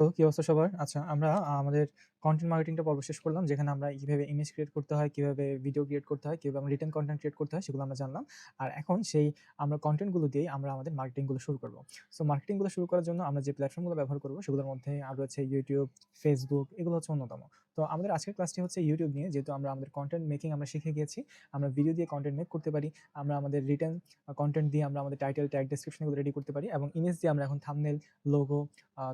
তো কি অবস্থা সবার? আচ্ছা আমরা আমাদের কনটেন্ট মার্কেটিংটা পর্ব শেষ করলাম। যেখানে আমরা কীভাবে ইমেজ ক্রিয়েট করতে হয়, কীভাবে ভিডিও ক্রিয়েট করতে হয়, কীভাবে আমরা রিটেন কনটেন্ট ক্রিয়েট করতে হয় সেগুলো আমরা জানলাম। আর এখন সেই আমরা কনটেন্টগুলো দিয়েই আমরা আমাদের মার্কেটিংগুলো শুরু করব। সো মার্কেটিংগুলো শুরু করার জন্য আমরা যে প্ল্যাটফর্মগুলো ব্যবহার করব সেগুলোর মধ্যে আর রয়েছে ইউটিউব ফেসবুক এগুলো হচ্ছে অন্যতম। তো আমাদের আজকের ক্লাসটি হচ্ছে ইউটিউব নিয়ে যেহেতু আমরা আমাদের কন্টেন্ট মেকিং আমরা শিখে গিয়েছি। আমরা ভিডিও দিয়ে কন্টেন্ট মেক করতে পারি। আমরা আমাদের রিটার্ন কন্টেন্ট দিয়ে আমরা আমাদের টাইটেল, ট্যাগ, ডেসক্রিপশন এগুলো রেডি করতে পারি এবং ইমেজ দিয়ে আমরা এখন থাম্বনেল, লোগো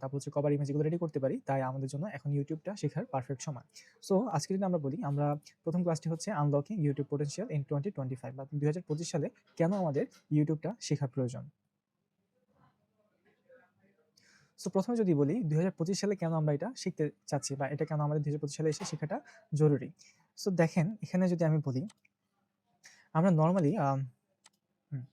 তারপর হচ্ছে কভার ইমেজ এগুলো রেডি করতে পারি। তাই আমাদের জন্য এখন YouTubeটা শেখার পারফেক্ট সময়। সো আজকে যদি আমরা বলি আমরা ১ম ক্লাসটি হচ্ছে আনলকিং YouTube পোটেনশিয়াল ইন 2025 বা ২০২৫ সালে কেন আমাদের ইউটিউবটা শেখা প্রয়োজন? সো প্রথমে যদি বলি ২০২৫ সালে কেন আমরা এটা শিখতে চাচ্ছি বা এটা কেন আমাদের ২০২৫ সালে এসে শেখাটা জরুরি। সো দেখেন এখানে যদি আমি বলি আমরা নর্মালি হুম,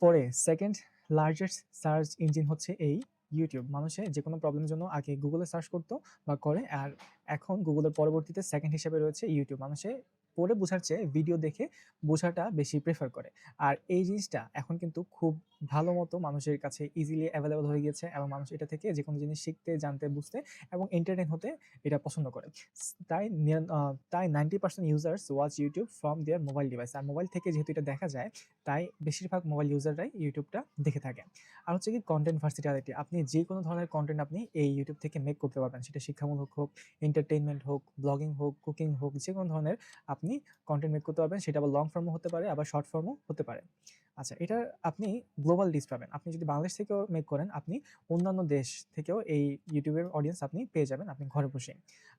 পরে সেকেন্ড লার্জেস্ট সার্চ ইঞ্জিন হচ্ছে এই YouTube। মানুষে যে কোনো প্রবলেমের জন্য আগে গুগলে সার্চ করতো বা করে আর এখন গুগলের পরবর্তীতে সেকেন্ড হিসেবে রয়েছে ইউটিউব মানুষে পড়ে বোঝার চেয়ে ভিডিও দেখে বোঝাটা বেশি প্রেফার করে। আর এই জিনিসটা এখন কিন্তু খুব ভালো মতো মানুষের কাছে ইজিলি এভেইলেবল হয়ে গিয়েছে এবং মানুষ এটা থেকে যে কোনো জিনিস শিখতে, জানতে, বুঝতে এবং এন্টারটেন হতে এটা পছন্দ করে। তাই তাই 90% users watch YouTube from their mobile device. R mobile থেকে যেহেতু এটা দেখা যায় তাই বেশিরভাগ মোবাইল ইউজাররাই ইউটিউবটা দেখে থাকে। আর হচ্ছে কি কন্টেন্ট ভার্সিটালিটি। আপনি যে কোনো ধরনের কন্টেন্ট আপনি এই ইউটিউব থেকে মেক করতে পারবেন। সেটা শিক্ষামূলক হোক, এন্টারটেনমেন্ট হোক, ব্লগিং হোক, কুকিং হোক যে কোনো ধরনের আপনি কন্টেন্ট মেক করতে পারবেন। সেটা আবার লং ফর্মও হতে পারে আবার শর্ট ফর্মও হতে পারে। আচ্ছা এটা আপনি গ্লোবাল রিচ পাবেন। আপনি যদি বাংলাদেশ থেকেও মেক করেন, আপনি অন্যান্য দেশ থেকেও এই ইউটিউবের অডিয়েন্স আপনি পেয়ে যাবেন, আপনি ঘরে বসে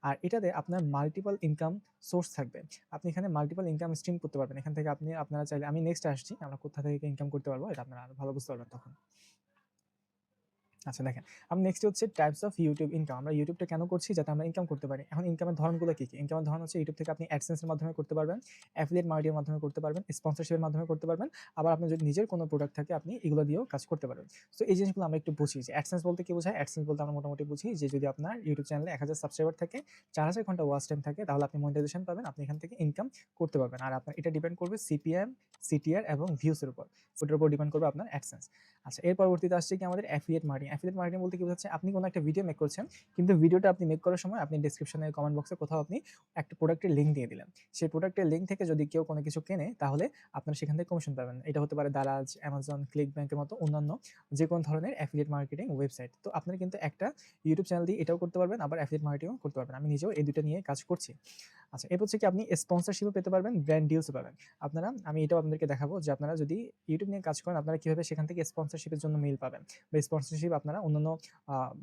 আর এটাতে আপনার মাল্টিপল ইনকাম সোর্স থাকবে। আপনি এখানে মাল্টিপল ইনকাম স্ট্রিম করতে পারবেন। এখান থেকে আপনি, আপনারা চাইলে, আমি নেক্সট আসছি। আমরা কোথা থেকে ইনকাম করতে পারব, এটা আপনারা ভালো বুঝতে পারবেন তখন। আচ্ছা দেখেন, আমি নেক্সট হচ্ছে টাইপস অফ ইউটিউব ইনকাম। আমরা YouTubeটা কেন করছি? যাতে আমরা ইনকাম করতে পারি। এখন ইনকামের ধরনগুলো কি, কি? ইনকামের ধরন হচ্ছে ইউটিউব থেকে আপনি এর মাধ্যমে করতে পারবেন, অ্যাফিলিয়েট মার্কেটিং এর মাধ্যমে করতে পারবেন, স্পন্সরশিপ এর মাধ্যমে করতে পারবেন। আবার আপনার যদি নিজের কোনো প্রোডাক্ট থাকে আপনি এগুলো দিয়েও কাজ করতে পারবেন। সো এই জিনিসগুলো আমরা একটু বুঝি যে AdSense বলতে কি বোঝায়? AdSense বলতে আমরা মোটামুটি বুঝি যে যদি আপনার ইউটিউব চ্যানেলে ১০০০ সাবস্ক্রাইবার থাকে, ৪০০০ ঘণ্টা ওয়াচ টাইম থাকে তাহলে আপনি মনিটাইজেশন পাবেন। আপনি এখান থেকে ইনকাম করতে পারবেন। আর আপনার এটা ডিপেন্ড করবে সিপিএম CTR এবং ভিউজ এর উপর। ওটার উপর ডিপেন্ড করবে আপনার AdSense। আচ্ছা এর পরবর্তীতে আসছে কি আমাদের অ্যাফিলিয়েট মার্কেটিং। অ্যাফিলিয়েট মার্কেটিং বলতে কি বোঝাচ্ছে? আপনি কোনো একটা ভিডিও মেক করছেন। কিন্তু ভিডিওটা আপনি মেক করার সময় আপনি ডেসক্রিপশনে, কমেন্ট বক্সে কোথাও আপনি একটা প্রোডাক্টের লিঙ্ক দিয়ে দিলেন। সেই প্রোডাক্টের লিঙ্ক থেকে যদি কেউ কোনো কিছু কেনে তাহলে আপনারা সেখান থেকে কমিশন পাবেন। এটা হতে পারে দারাজ, অ্যামাজন ক্লিক এর মতো অন্যান্য যেকোনো ধরনের অ্যাফিলিয়েট মার্কেটিং ওয়েবসাইট। তো আপনারা কিন্তু একটা ইউটিউব চ্যানেল দিয়ে এটাও করতে পারবেন আবার অ্যাফিলিয়েট মার্কেটিংও করতে পারবেন। আমি নিজেও এই দুটো নিয়ে কাজ করছি। আচ্ছা এরপর হচ্ছে কি আপনি স্পন্সরশিপ ও পেতে পারবেন, ব্র্যান্ড ডিলস ও পাবেন। আপনারা আমি এটাও আপনাদেরকে দেখাবো যে আপনারা যদি ইউটিউব নিয়ে কাজ করেন আপনারা কীভাবে সেখান থেকে স্পন্সরশিপের জন্য মেইল পাবেন বা স্পন্সরশিপ আপনারা অন্যান্য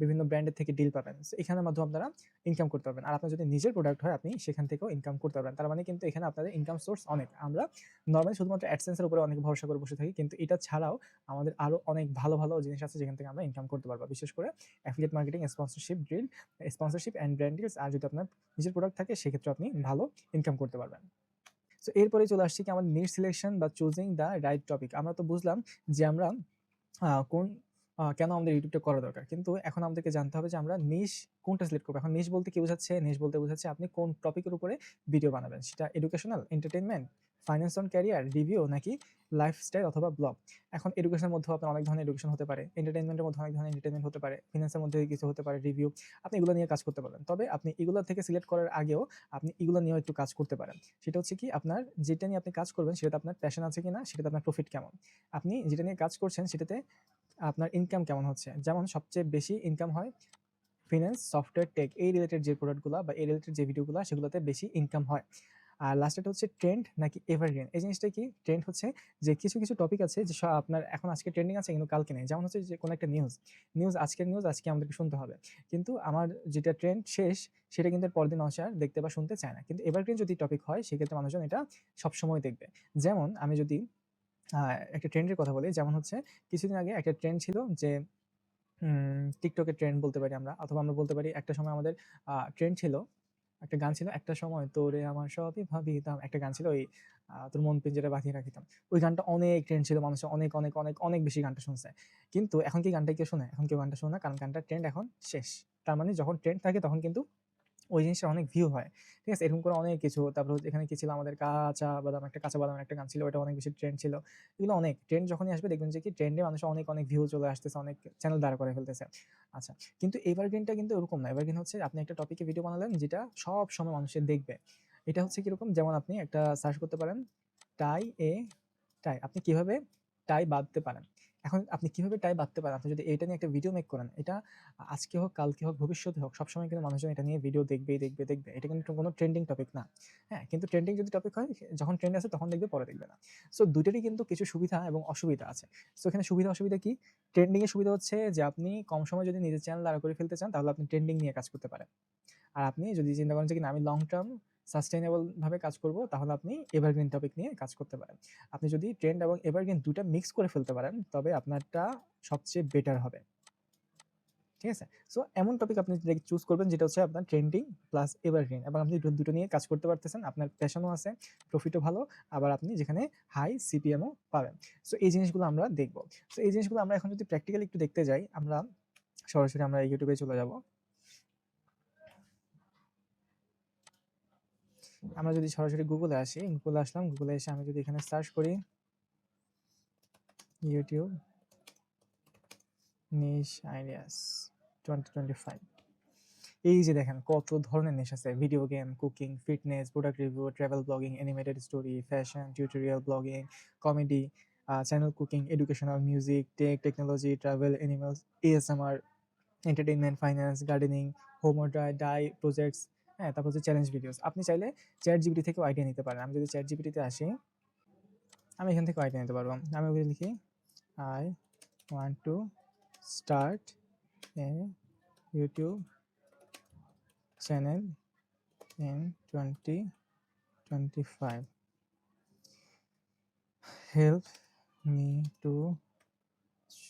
বিভিন্ন ব্র্যান্ডের থেকে ডিল পাবেন। এখানের মাধ্যমে আপনারা ইনকাম করতে পারবেন। আর আপনার যদি নিজের প্রোডাক্ট হয় আপনি সেখান থেকেও ইনকাম করতে পারবেন। তার মানে কিন্তু এখানে আপনাদের ইনকাম সোর্স অনেক। আমরা নরমালি শুধুমাত্র এর উপরে অনেক ভরসা করে বসে থাকি। কিন্তু এটা ছাড়াও আমাদের আরও অনেক ভালো, ভালো জিনিস আছে যেখান থেকে আমরা ইনকাম করতে পারব। বিশেষ করে affiliate marketing, sponsorship drill sponsorship and brand deals আর যদি আপনার নিজের প্রোডাক্ট থাকে সেক্ষেত্রে আপনি ভালো ইনকাম করতে পারবেন। সো এরপরে চলে আসছি কি আমাদের নিট সিলেকশন বা চুজিং দ্য রাইট টপিক। আমরা তো বুঝলাম যে আমরা কোন কেন আমাদের ইউটিউবটা করা দরকার। কিন্তু এখন আমাদেরকে জানতে হবে যে আমরা নিশ কোনটা সিলেক্ট করব এখন নিশ বলতে কি বোঝাচ্ছে? নিশ বলতে বোঝাচ্ছে আপনি কোন টপিকের উপরে ভিডিও বানাবেন। সেটা educational, entertainment, finance on career, review নাকি লাইফস্টাইল অথবা ব্লগ। এখন এডুকেশনের মধ্যেও আপনার অনেক ধরনের এডুকেশন হতে পারে। এন্টারটেইনমেন্টের মধ্যে অনেক ধরনের এন্টারটেইনমেন্ট হতে পারে। ফিন্যান্সের মধ্যে কিছু হতে পারে রিভিউ। আপনি এগুলো নিয়ে কাজ করতে পারেন তবে আপনি এগুলো থেকে সিলেক্ট করার আগেও আপনি এগুলো নিয়েও একটু কাজ করতে পারেন। সেটা হচ্ছে কি আপনার যেটা নিয়ে আপনি কাজ করবেন সেটাতে আপনার প্যাশন আছে কিনা, সেটাতে আপনার প্রফিট কেমন। আপনি যেটা নিয়ে কাজ করছেন সেটাতে আপনার ইনকাম কেমন হচ্ছে। যেমন সবচেয়ে বেশি ইনকাম হয় ফিন্যান্স, সফটওয়্যার, টেক এই রিলেটেড যে প্রোডাক্টগুলো বা এই রিলেটেড যে ভিডিওগুলা সেগুলোতে বেশি ইনকাম হয়। আর লাস্টেরটা হচ্ছে ট্রেন্ড নাকি এভারগ্রিন। এই জিনিসটা কি? ট্রেন্ড হচ্ছে যে কিছু, কিছু টপিক আছে যে আপনার এখন আজকে ট্রেন্ডিং আছে কিন্তু কালকে নেই। যেমন হচ্ছে যে কোনো একটা নিউজ। নিউজ আজকের নিউজ আজকে আমাদেরকে শুনতে হবে। কিন্তু আমার যেটা ট্রেন্ড শেষ সেটা কিন্তু এর পরের দিন মানুষ আর দেখতে বা শুনতে চায় না। কিন্তু এভারগ্রিন যদি টপিক হয় সেক্ষেত্রে মানুষজন এটা সবসময় দেখবে। যেমন আমি যদি একটা ট্রেন্ডের কথা বলি যেমন হচ্ছে কিছুদিন আগে একটা ট্রেন্ড ছিল যে টিকটকের ট্রেন্ড বলতে পারি আমরা অথবা আমরা বলতে পারি একটা সময় আমাদের ট্রেন্ড ছিল। একটা গান ছিল একটা সময় তোরে আমার সবই ভাবিতাম। একটা গান ছিল ওই তোর মন পিঞ্জরে বাঁধিয়ে রাখিতাম। ওই গানটা অনেক ট্রেন্ড ছিল। মানুষের অনেক, অনেক, অনেক, অনেক বেশি গানটা শুনছে। কিন্তু এখন কি গানটা কেউ শোনে? এখন কেউ গানটা শোনে না কারণ গানটা ট্রেন্ড এখন শেষ। তার মানে যখন ট্রেন্ড থাকে তখন কিন্তু ওই জিনিসটা অনেক ভিউ হয়। ঠিক আছে? এরকম করে অনেক কিছু। তারপর এখানে কি ছিল আমাদের কাঁচা বাদাম একটা কাঁচা বাদাম একটা গান ছিল। ওটা অনেক বেশি ট্রেন্ড ছিল। এগুলো অনেক ট্রেন্ড যখনই আসবে দেখবেন যে কি ট্রেন্ডে মানুষের অনেক, অনেক ভিউ চলে আসতেছে, অনেক চ্যানেল দাঁড় করে ফেলতেছে। আচ্ছা, কিন্তু এভারগ্রিনটা কিন্তু ওরকম না। এভারগ্রিন হচ্ছে আপনি একটা টপিকে ভিডিও বানালেন যেটা সব সময় মানুষের দেখবে। এটা হচ্ছে কীরকম? যেমন আপনি একটা সার্চ করতে পারেন টাই এ টাই। আপনি কীভাবে টাই বাঁধতে পারেন। এখন আপনি কীভাবে টাই বাঁধতে পারেন? আপনি যদি এটা নিয়ে একটা ভিডিও মেক করেন, এটা আজকে হোক, কালকে হোক, ভবিষ্যতে হোক সবসময় কিন্তু মানুষজন এটা নিয়ে ভিডিও দেখবেই দেখবে, দেখবে। এটা কিন্তু কোনো ট্রেন্ডিং টপিক না। হ্যাঁ? কিন্তু ট্রেন্ডিং যদি টপিক হয় যখন ট্রেন্ড আছে তখন দেখবে, পরে দেখবে না। সো ২ টারই কিন্তু কিছু সুবিধা এবং অসুবিধা আছে। সো এখানে সুবিধা অসুবিধা কি? ট্রেন্ডিং এর সুবিধা হচ্ছে যে আপনি কম সময়ে যদি নিজের চ্যানেল দাঁড় করে ফেলতে চান তাহলে আপনি ট্রেন্ডিং নিয়ে কাজ করতে পারেন। আর আপনি যদি চিন্তা করেন যে কিনা আমি লং টার্ম সাস্টেইনেবল ভাবে কাজ করব তাহলে আপনি এভারগ্রিন টপিক নিয়ে কাজ করতে পারেন। আপনি যদি ট্রেন্ড এবং এভারগ্রিন ২ টা মিক্স করে ফেলতে পারেন তবে আপনারটা সবচেয়ে বেটার হবে। ঠিক আছে? সো এমন টপিক আপনি চুজ করবেন যেটা হচ্ছে আপনার ট্রেন্ডিং প্লাস এভারগ্রিন এবং আপনি দুটো নিয়ে কাজ করতে পারতেছেন। আপনার প্যাশনও আছে, প্রফিটও ভালো। আবার আপনি যেখানে হাই সিপিএমও পাবেন। সো এই জিনিসগুলো আমরা দেখব। সো এই জিনিসগুলো আমরা এখন যদি প্র্যাকটিক্যালি একটু দেখতে যাই, আমরা সরাসরি আমরা ইউটিউবে চলে যাব। আমরা যদি সরাসরি এ আসি, এ আসলাম। এ এসে আমি যদি এখানে সার্চ করি YouTube niche ideas 2025 এই যে দেখেন কত ধরনের নিশ আছে। Video game, cooking, fitness, product review, travel blogging, animated story, fashion, tutorial blogging, comedy, channel cooking, educational, music, tech, technology, travel, animals, ASMR, entertainment, finance, gardening, home DIY DIY projects, হ্যাঁ? তারপর হচ্ছে challenge videos. আপনি চাইলে ChatGPT থেকেও idea নিতে পারেন। আমি যদি চ্যাট তে আসি আমি এখান থেকে আইডিয়া নিতে পারব। আমি ওখানে লিখি I want to start a YouTube channel twenty 2025. Help me to ch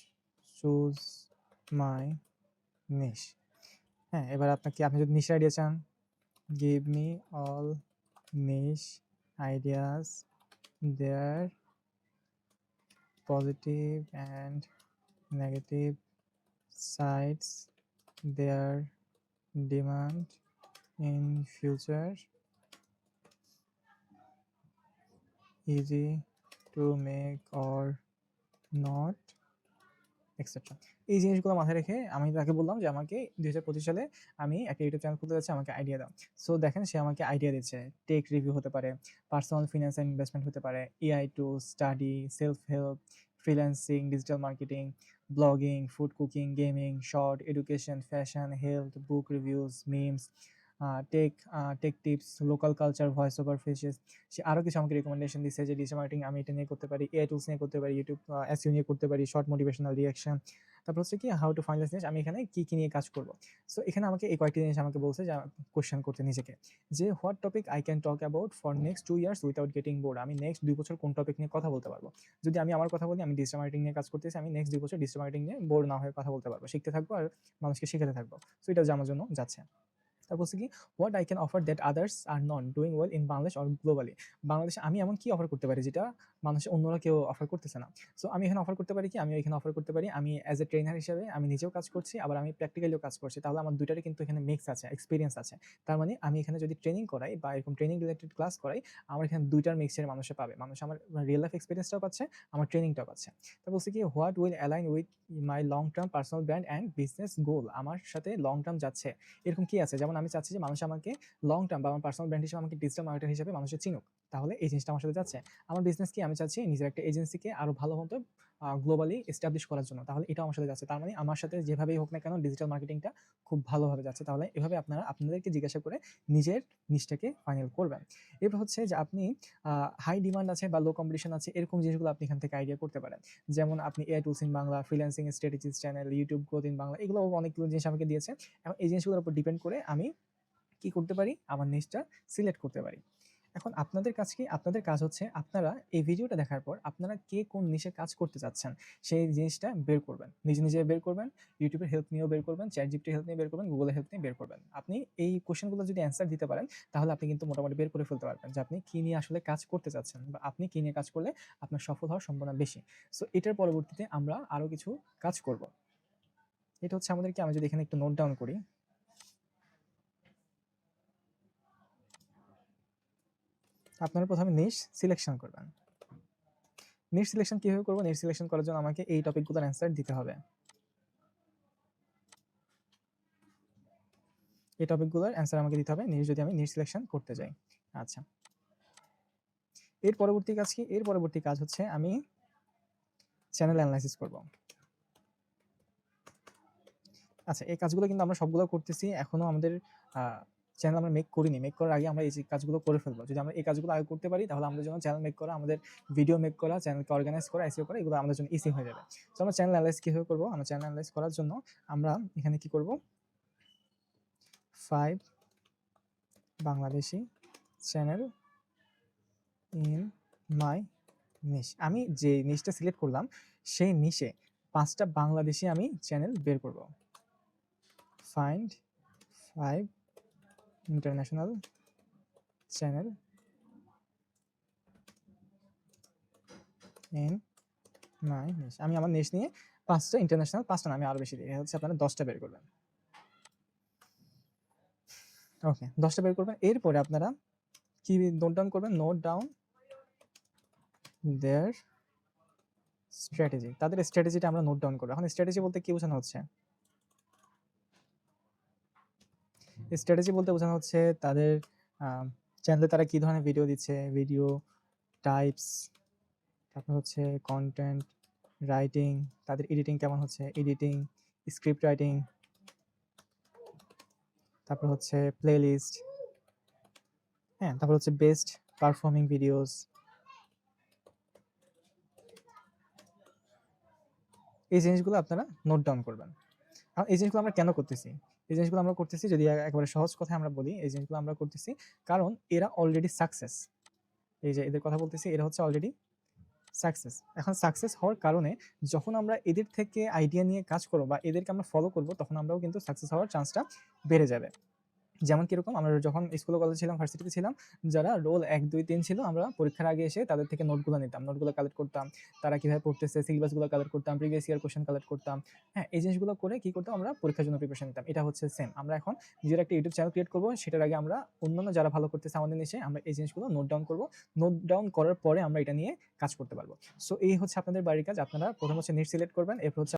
choose my niche. হ্যাঁ? এবার আপনাকে আপনি যদি নিশ আইডিয়া চান, give me all niche ideas their positive and negative sides, their demand in future. Easy to make or not etcetera. এই জিনিসগুলো মাথায় রেখে আমি তাকে বললাম যে আমাকে ২০২৫ সালে আমি একটা ইউটিউব চ্যানেল খুলতে যাচ্ছি, আমাকে আইডিয়া দাও। সো দেখেন সে আমাকে আইডিয়া দিচ্ছে। টেক রিভিউ হতে পারে, পার্সোনাল ফিন্যান্স অ্যান্ড ইনভেস্টমেন্ট হতে পারে, AI to study, self help, freelancing, digital marketing, blogging, food cooking, gaming, short, education, fashion, health, book reviews, memes, tech tech tips, local culture, voice over ফিচেস। সে আরও কিছু আমাকে recommendation দিচ্ছে যে digital marketing আমি এটা নিয়ে করতে পারি, এআই টুলস নিয়ে করতে পারি, ইউটিউব আ এসইও নিয়ে করতে পারি, শর্ট মোটিভেশনাল রিঅ্যাকশন। তারপর হচ্ছে কি হাউ টু ফাইন্যান্স জিনিস আমি এখানে কী কী নিয়ে কাজ করব। সো এখানে আমাকে এই কয়েকটি জিনিস আমাকে বলছে যে কোয়েশ্চেন করতে নিজেকে। যে what topic I can talk about for next 2 years without getting bored আমি নেক্সট ২ বছর কোন টপিক নিয়ে কথা বলতে পারব। যদি আমি আমার কথা বলি আমি ডিজিটাল মার্কেটিং নিয়ে কাজ করতেছি। আমি নেক্সট ২ বছর ডিজিটাল মার্কেটিং নিয়ে বোর্ড না হয়ে কথা বলতে পারব। শিখতে থাকব আর মানুষকে শিখাতে থাকব। সো এটা আমার জন্য যাচ্ছে। তারপর হচ্ছে কি what I can offer that others are not doing well in Bangladesh or globally? বাংলাদেশে আমি এমন কি অফার করতে পারি যেটা মানুষের অন্যরা কেউ অফার করতেছে না। সো আমি এখানে অফার করতে পারি কি? আমি এখানে অফার করতে পারি আমি অ্যাজ এ ট্রেইনার হিসেবে আমি নিজেও কাজ করছি, আবার আমি প্র্যাকটিক্যালিও কাজ করছি। তাহলে আমার দুইটারই কিন্তু এখানে মিক্স আছে, এক্সপিরিয়েন্স আছে। তার মানে আমি এখানে যদি ট্রেনিং করাই বা এরকম ট্রেনিং রিলেটেড ক্লাস করাই, আমার এখানে ২ টার মিক্সচার মানুষে পাবে। মানুষ আমার রিয়াল লাইফ এক্সপেরিয়েন্সটাও পাচ্ছে, আমার ট্রেনিংটাও পাচ্ছে। তা হচ্ছে কি what will align with my long term personal brand and business goal? আমার সাথে লং টার্ম যাচ্ছে। এরকম কি আছে? যেমন আমি চাচ্ছি যে মানুষ আমাকে লং টার্ম বা আমার পার্সোনাল ব্র্যান্ড হিসেবে আমাকে ডিজিটাল মার্কেটার হিসেবে মানুষে চিনুক। তাহলে এই জিনিসটা আমার সাথে যাচ্ছে। আমার বিজনেস কি? আমি চাচ্ছি নিজের একটা এজেন্সিকে আরও ভালো মতো গ্লোবালি এস্টাবলিশ করার জন্য। তাহলে এটাও আমার সাথে যাচ্ছে। তার মানে আমার সাথে যেভাবেই হোক না কেন ডিজিটাল মার্কেটিংটা খুব ভালোভাবে যাচ্ছে। তাহলে এভাবে আপনারা আপনাদেরকে জিজ্ঞাসা করে নিজের নিশটাকে ফাইনাল করবেন। এরপর হচ্ছে যে আপনি হাই ডিমান্ড আছে বা লো কম্পিটিশন আছে এরকম জিনিসগুলো আপনি এখান থেকে আইডিয়া করতে পারেন। যেমন আপনি AI tools in Bangla, freelancing strategies channel, YouTube growth in Bangla এগুলো অনেকগুলো জিনিস আমাকে দিয়েছে। এবং এই জিনিসগুলোর উপর ডিপেন্ড করে আমি কি করতে পারি? আমার নিশটা সিলেক্ট করতে পারি। এখন আপনাদের কাজ কি? আপনাদের কাজ হচ্ছে আপনারা এই ভিডিওটা দেখার পর আপনারা কে কোন নিশে কাজ করতে চাচ্ছেন সেই জিনিসটা বের করবেন। নিজে, নিজে বের করবেন, এর হেল্প নিয়েও বের করবেন, ChatGPT এর হেল্প নিয়ে বের করবেন, এর হেল্প নিয়ে বের করবেন। আপনি এই কোয়েশ্চেনগুলো যদি অ্যান্সার দিতে পারেন তাহলে আপনি কিন্তু মোটামুটি বের করে ফেলতে পারবেন যে আপনি কি নিয়ে আসলে কাজ করতে চাচ্ছেন বা আপনি কি নিয়ে কাজ করলে আপনার সফল হওয়ার সম্ভাবনা বেশি। সো এটার পরবর্তীতে আমরা আরও কিছু কাজ করব। এটা হচ্ছে আমাদেরকে আমি যদি এখানে একটু নোট ডাউন করি আপনারা প্রথমে নিশ সিলেকশন করবেন। নিশ সিলেকশন কীভাবে করব? নিশ সিলেকশন করার জন্য আমাকে এই টপিকগুলোর অ্যান্সার দিতে হবে। এই টপিকগুলোর অ্যান্সার আমাকে দিতে হবে নিশ যদি আমি নিশ সিলেকশন করতে যাই। আচ্ছা। এর পরবর্তী কাজ কি? এর পরবর্তী কাজ হচ্ছে আমি চ্যানেল অ্যানালাইসিস করব। আচ্ছা এই কাজগুলো কিন্তু আমরা সবগুলো করতেছি। এখনও আমাদের চ্যানেল আমরা মেক করিনি। মেক করার আগে আমরা এই কাজগুলো করে ফেলব। যদি আমরা এই কাজগুলো আগে করতে পারি, তাহলে আমাদের জন্য চ্যানেল মেক করা, আমাদের ভিডিও মেক করা চ্যানেলকে অর্গানাইজ করা এসিও করা, এগুলো আমাদের জন্য ইজি হয়ে যাবে। তো আমরা চ্যানেল অ্যানালাইজ কীভাবে করব? আমরা চ্যানেল অ্যানালাইজ করার জন্য আমরা এখানে কি করব? Five Bangladeshi channel in my niche আমি যে নিশটা সিলেক্ট করলাম, সেই নিশে পাঁচটা বাংলাদেশি আমি চ্যানেল বের করব। Find five international channel in my niche আমি আমার নিশ নিয়ে পাঁচটা ইন্টারন্যাশনাল পাঁচটা না, আমি আরও বেশি দিই। হচ্ছে আপনারা দশটা বের করবেন। ওকে দশটা বের করবেন। এরপরে আপনারা কি নোট ডাউন করবেন? নোট ডাউন দেয়ার স্ট্র্যাটেজি তাদের স্ট্র্যাটেজিটা আমরা নোট ডাউন করব। এখন স্ট্র্যাটেজি বলতে কি বোঝানো হচ্ছে? স্ট্র্যাটেজি বলতে বোঝানো হচ্ছে তাদের চ্যানেলে তারা কী ধরনের ভিডিও দিচ্ছে? ভিডিও টাইপস তারপর হচ্ছে কন্টেন্ট রাইটিং তাদের এডিটিং কেমন হচ্ছে? এডিটিং স্ক্রিপ্ট রাইটিং তারপর হচ্ছে প্লে লিস্ট হ্যাঁ তারপর হচ্ছে বেস্ট পারফর্মিং ভিডিওস এই জিনিসগুলো আপনারা নোট ডাউন করবেন। আর এই জিনিসগুলো আমরা কেন করতেছি? এই জিনিসগুলো আমরা করতেছি যদি একেবারে সহজ কথায় আমরা বলি, এই জিনিসগুলো আমরা করতেছি কারণ এরা অলরেডি সাকসেস এই যে এদের কথা বলতেছি, এরা হচ্ছে অলরেডি সাকসেস এখন সাকসেস হওয়ার কারণে যখন আমরা এদের থেকে আইডিয়া নিয়ে কাজ করব বা এদেরকে আমরা ফলো করব, তখন আমরাও কিন্তু সাকসেস হওয়ার চান্সটা বেড়ে যাবে। যেমন কীরকম আমরা যখন স্কুল কলেজে ছিলাম ভার্সিটিতে ছিলাম, যারা রোল এক, দুই, তিন ছিল, আমরা পরীক্ষার আগে এসে তাদের থেকে নোটগুলো নিতাম। নোটগুলো কালেক্ট করতাম, তারা কীভাবে পড়তেছে সিলেবাসগুলো কালেক্ট করতাম প্রিভিয়াস ইয়ার কোশ্চেন কালেক্ট করতাম। হ্যাঁ এই জিনিসগুলো করে কি করতাম আমরা পরীক্ষার জন্য প্রিপারেশন নিতাম। এটা হচ্ছে সেম আমরা এখন নিজের একটা ইউটিউব চ্যানেল ক্রিয়েট করব, সেটার আগে আমরা অন্যান্য যারা ভালো করতেছে আমাদের নিচে, আমরা এই জিনিসগুলো নোট ডাউন করব। নোট ডাউন করার পরে আমরা এটা নিয়ে কাজ করতে পারব। সো এই হচ্ছে আপনাদের বাড়ির কাজ। আপনারা প্রথম হচ্ছে নেট সিলেক্ট করবেন, এরপর হচ্ছে